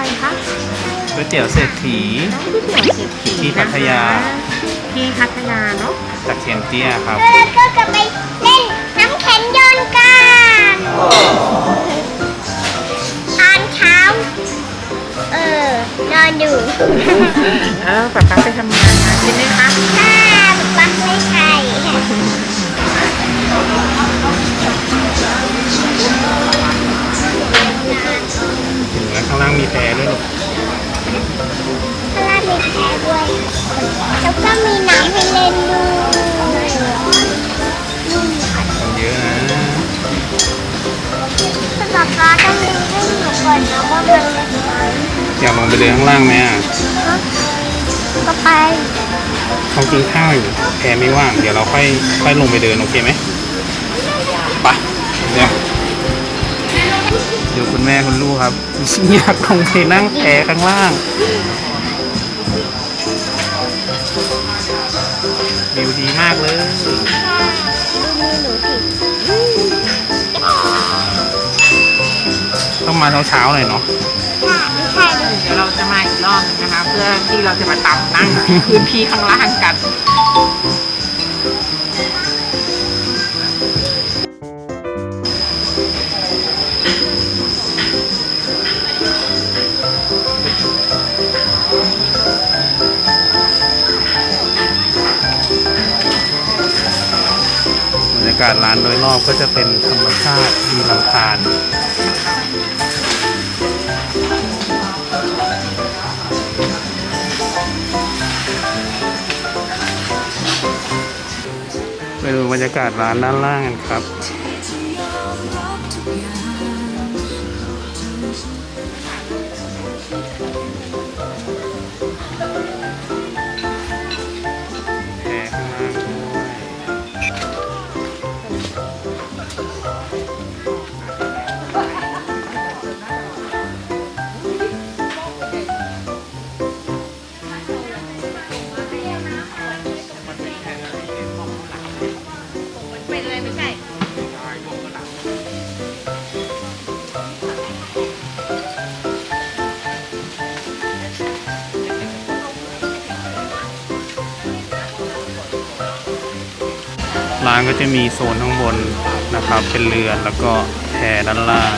อะไรคะก๋วยเตี๋ยวเศรษฐีน้ำก๋วยเตี๋ยวเศรษฐีที่พัทยา ที่พัทยาเนาะจากเชียงเตี้ยครับแล้วก็กลับไปเล่นน้ำแข็งโยนกันตอนเช้า เออนอนอยู่ เออป๊าป๊าไปทำงานมาใช่ไหมคะ แล้วก็มีน้ำให้เล่นด้วยคนเยอะนะสำหรับฟ้าต้องดูให้หนูก่อนนะว่ามันเล็กไหมอยากลงไปเดินข้างล่างไหมอะก็ไปเขากินข้าวอยู่แพไม่ว่าง เดี๋ยวเราค่อยค่อยลงไปเดินโอเคไหมไปเดี๋ยวดูคุณแม่คุณลูกครับอยากลงไปนั่งแพข้างล่าง วิวดีมากเลยต้องมาเช้าๆหน่อยเนาะไม่ใช่เลยเดี๋ยวเราจะมาอีกรอบนึงนะคะ เพื่อที่เราจะมาตำนั่งพื้นที่ข้างล่างกัน รรยากาศร้านโดยรอบก็จะเป็นธรรมชาติมีลำธารไปดูบรรยากาศร้านด้านล่างกันครับ ร้านก็จะมีโซนข้างบนนะครับ เป็นเรือนแล้วก็แพด้านล่าง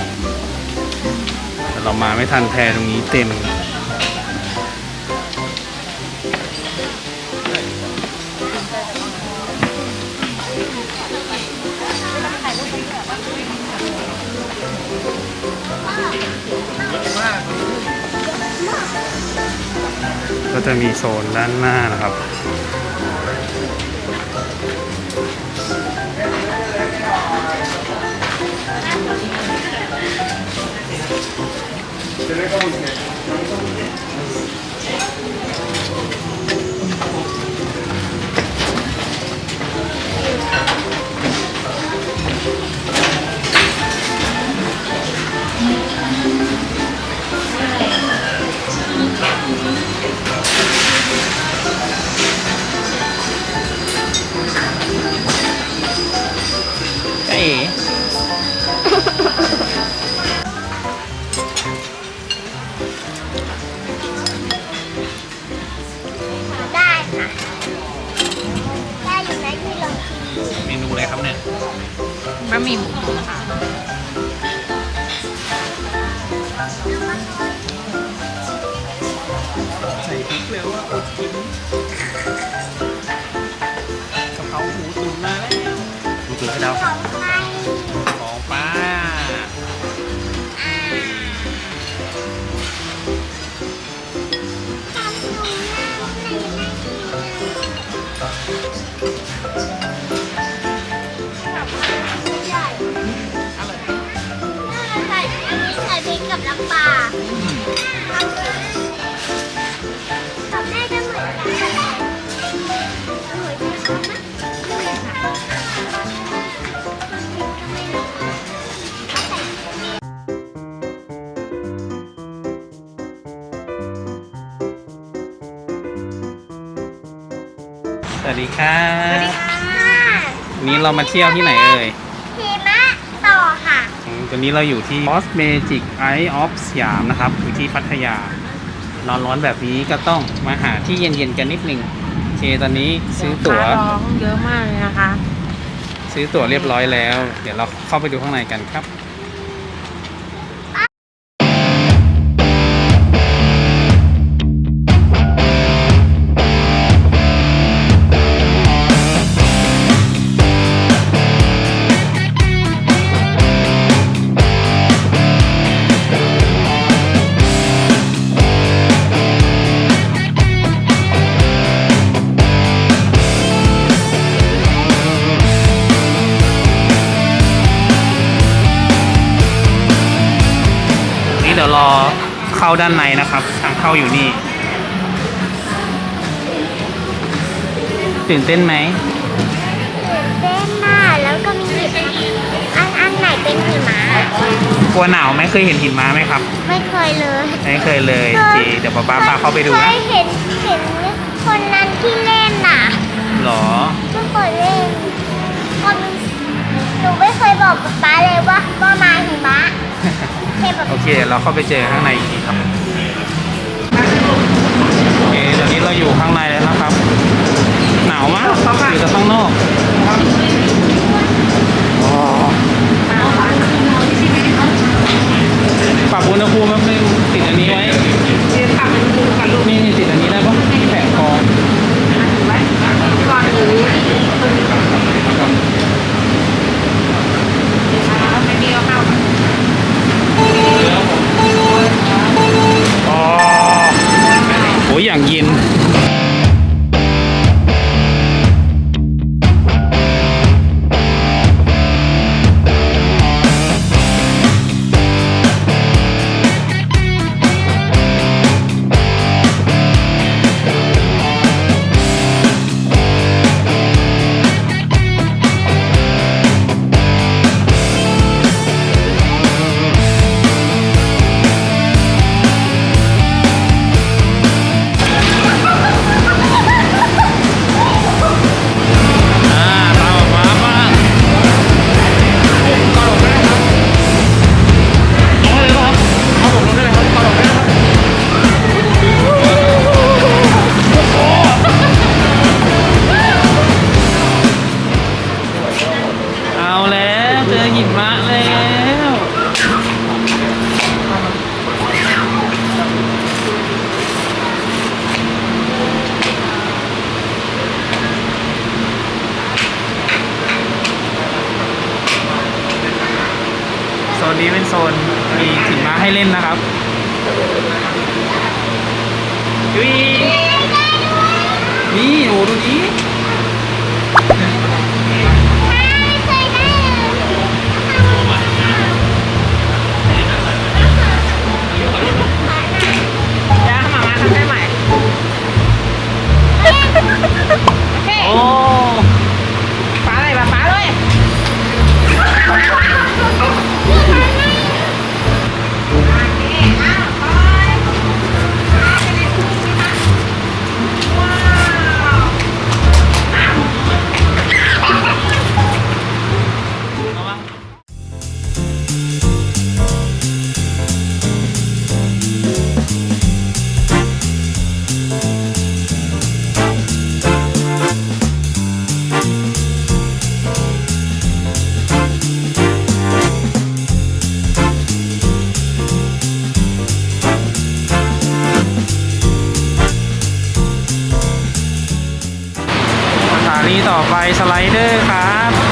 แต่เรามาไม่ทันแพตรงนี้เต็ม ก็จะมีโซนด้านหน้านะครับ 제가 보시네. ครับเนี่ยบะหมี่หมูตุ๋นค่ะ สวัสดีครับสวัสดีค่ะวันนี้เรามาเที่ยวที่ไหนเอ่ยหิมะต่อค่ะอืมตอนนี้เราอยู่ที่ Cosmetic Eye of สยามนะครับอยู่ที่พัทยา ร้อนๆแบบนี้ก็ต้องมาหาที่เย็นๆกันนิดนึงโอเคตอนนี้ซื้อตั๋วลูกค้าร้องเยอะมากเลยนะคะ ซื้อตั๋วเรียบร้อยแล้ว เดี๋ยวเราเข้าไปดูข้างในกันครับ ดี๋ยวรอเข้าด้านในนะครับ ทางเข้าอยู่นี่ ตื่นเต้นไหมเต้นมากแล้วก็มีอันอันไหนเป็นหิมะกลัวหนาวไหมเคยเห็นหินม้าไหมครับ ไม่เคยเลยไม่เคยเลยโอเคเดี๋ยวป๊าป๊าพาเข้าไปดูเคนะยเห็นเห็นคนนั้นที่เล่นน่ะหรอไม่เคยเล่นคนหนูไม่เคยบอกป๊าเลยว่าว่ามาหิมะแค่แบบ โอเค เราเข้าไปเจอข้างในอีกทีครับโอเคตอนนี้เราอยู่ข้างในแล้วนะครับ หนาวมากอยู่แต่ข้างนอกอ๋อปรับอุณหภูมิแป๊บนึง นี้เป็นโซนมีหิมะให้เล่นนะครับยุยนี่โอ้ดูนี้ เดอร์ครับ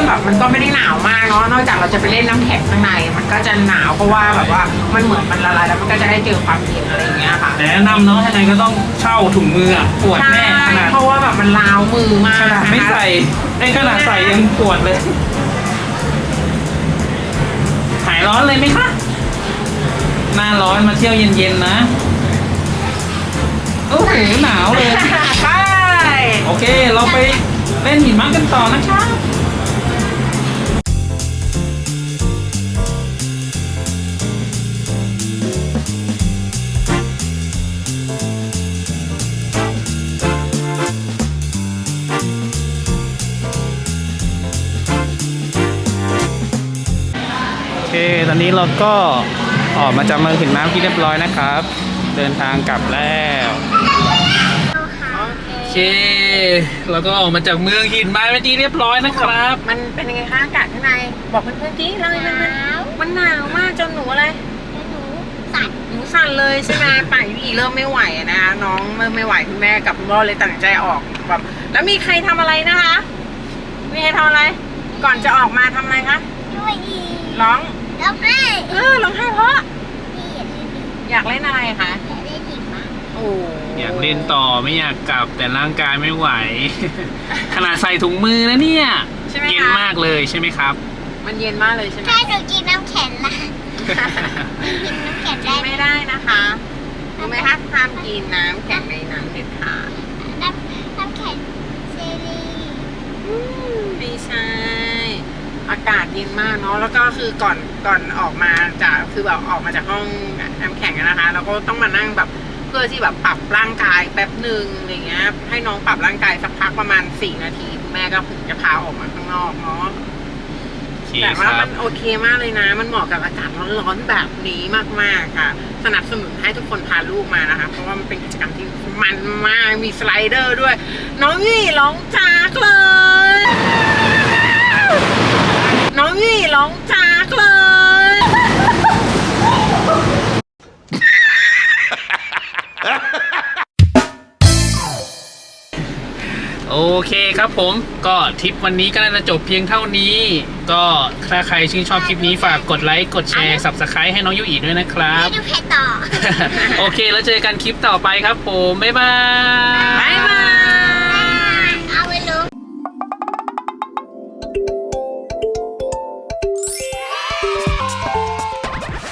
มันแบบมันก็ไม่ได้หนาวมากเนาะนอกจากเราจะไปเล่นน้ำแข็งข้างใน มันก็จะหนาวเพราะว่าแบบว่ามันเหมือนมันละลายแล้วมันก็จะได้เจอความเย็นอะไรอย่างเงี้ยค่ะแต่แนะนำเนาะยังไงก็ต้องเช่าถุงมืออะปวดแน่ขใช่นาดเพราะว่าแบบมันลาวมือมากขนาดไม่นะคะ ใส่ไอ้ขนาดใส่ยังปวดเลยหายร้อนเลยไหมคะหน้าร้อนมาเที่ยวเย็นๆนะโอ้โหหนาวเลยใช่โอเค เราไปเล่นหิมะกันต่อนะคะ นนี้เราก็ออกมาจากเมืองหินน้ำที่เรียบร้อยนะครับ เดินทางกลับแล้วโอเคแล้วก็ออกมาจากเมืองหินไม้เป็นที่เรียบร้อยนะครับ มันเป็นยังไงคะอากาศข้างใน บอกเพื่อนๆที่เลยมันมันมันหนาวมากจนหนูอะไรหนูสัตว์หนูสั่นเลยใช่ไหมป่านพี่เริ่มไม่ไหวอะนะคะน้องเริ่มไม่ไหวคุณแม่กับคุณพ่อเลยตัดสินใจออกแบบแล้วมีใครทำอะไรนะคะ มีใครทำอะไร ก่อนจะออกมาทำอะไรคะด้วยอีร้อง แล้วให้เออร้องไห้เพราะนี่อย่าลืมอยากเล่นอะไรคะ อย่าได้หยิบมาโอ้อยากเล่นต่อไม่อยากกลับแต่ร่างกายไม่ไหว ขนาดใส่ถุงมือนะเนี่ยใช่ไหมเย็นคะมากเลยใช่ไหมครับ มันเย็นมากเลยใช่ไหมถ้าหนูกินน้ำแข็งล่ะกินน้ำแข็งกิได้นไหมไม่ได้นะคะรู้ไหมคะห้ามกินน้ำแข็งในน้ำเด็ดขาดน้ำน้ำแข็งเซรีไม่ใช่ อากาศเย็นมากเนาะแล้วก็คือก่อนก่อนออกมาจากคือแบบออกมาจากห้องน้ำแข็งอะนะคะเราก็ต้องมานั่งแบบเพื่อที่แบบปรับร่างกายแป๊บหนึ่งอะไรเงี้ย ให้น้องปรับร่างกายสักพักประมาณสี่นาทีคุณแม่ก็ถึงจะพาออกมาข้างนอกเนาะโอเคแต่คว่ารัมับนโอเคมากเลยนะ มันเหมาะกับอากาศร้อนๆแบบนี้มากๆค่ะ สนับสนุนให้ทุกคนพาลูกมานะคะ เพราะว่ามันเป็นกิจกรรมที่มันมากมีสไลเดอร์ด้วย น้องยี่ร้องจากเลย น้องยี่ร้องจากเลย โอเคครับผมก็ทริปวันนี้ก็น่าจะจบเพียงเท่านี้ ก็ถ้าใครชื่นชอบคลิปนี้ฝากกดไลค์กดแชร์ subscribe ให้น้องยูอีด้วยนะครับไม่ดูเพจต่อ โอเคแล้วเจอกันคลิปต่อไปครับผม บ๊ายบาย บ๊ายบาย